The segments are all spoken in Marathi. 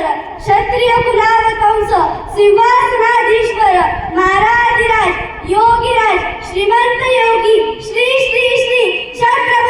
परमेश्वर क्षत्रिय कुलाव कंस सिंहासनाधीश्वर महाराधिराज योगीराज श्रीमंत योगी श्री श्री श्री छत्रपती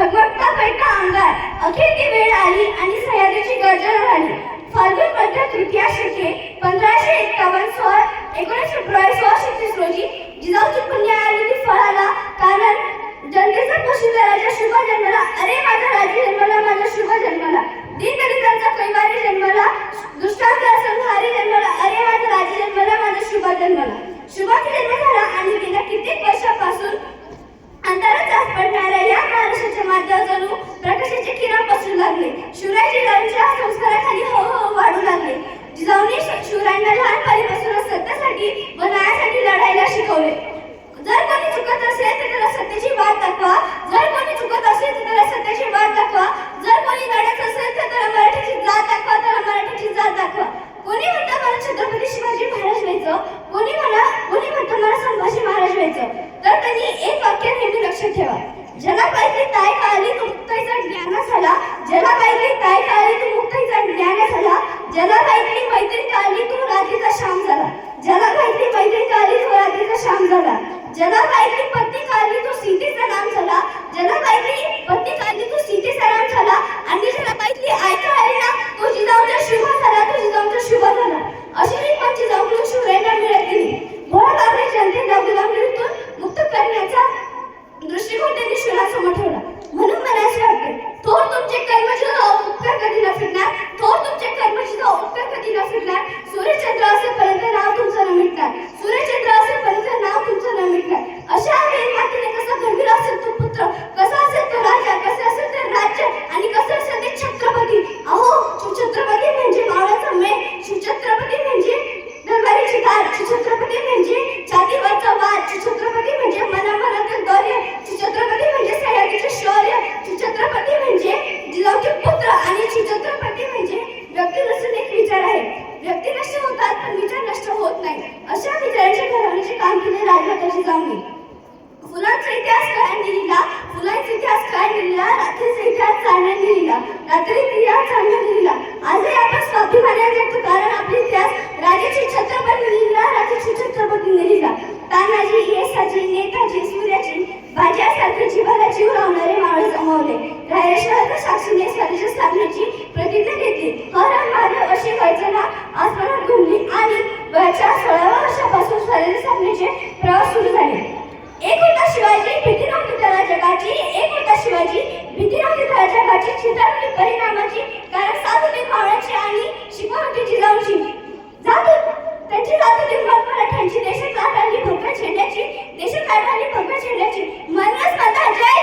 झगमगता पैठा अंगार अखेर ती वेळ आली आणि सह्याद्रीची गर्जना झाली. फाल्गुन मध्य तृतीया शके पंधराशे एकावन्न सोळा एकोणीस फेब्रुवारी सोळाशे तीस रोजी जिजाऊची पुण्या आलेली फळाला कारण जनतेचा प्रसिद्ध राजा शुभ जन्मला. अरे माझा राजा जन्मला माझा शुभ जन्मला. दिनदलितांचा कैवारी जन्मला. लागले. शिवराय जिजाऊंच्या संस्काराखाली हळूहळू वाढू लागले. जिजाऊंनी शिवरायांना लहानपणीपासूनच सत्तेसाठी व न्यायासाठी लढायला शिकवले. जर कोणी चुकत असेल तर त्याला सत्तेची वाट दाखवा. जर कोणी चुकत असेल तर त्याला सत्याची वाट दाखवा. जर कोणी लढत असेल तर त्याला मराठीची जात दाखवा. त्याला मराठीची जात दाखवा. कोणी म्हणता मला छत्रपती शिवाजी महाराज सूर्यचंद्र असेपर्यंत नाव तुमचं न मिटणार. सूर्यचंद्र असेपर्यंत नाव तुमचं न मिटणार. अशा वेळी मातीने कसा घडविला असेल तो पुत्र कसा आणखीने राजभाषेची चांगली फुलांचा इतिहास काळ्यांनी लिहिला फुलांचा इतिहास काळ्यांनी लिहिला रात्रीचा इतिहास चांगल्याने लिहिला रात्री इतिहास चांगल्याने लिहिला आजही आपण स्वाभिमानाने जगतो कारण आपले इतिहास राजाची छत्रपती लिहिला राजाची छत्रपतीने लिहिला तानाजी हे साजी नेताजी सूर्याजी भाज्यासारखे जीवाला जीव लावणारे मावळे जमावले रायरेश्वराच्या साक्षीने स्वदेश स्थापनेची प्रतिज्ञा घेतली. हर महादेव अशी वैजना आसमानात घुमली आणि वयाच्या सोळाव्या वर्षापासून स्वदेश स्थापनेचे प्रवास सुरू झाले. एक होता शिवाजी भीती नव्हती त्याला जगाची. एक होता शिवाजी भीती नव्हती त्याला जगाची. चितावली परिणामाची कारण सात पावण्याची आणि शिकवण होती जिजाऊची. जात त्यांची जात होती मग मराठ्यांची देशात लाट आणि भगव्या झेंड्याची देशात लाट आणि भगव्या झेंड्याची म्हणूनच माझा जय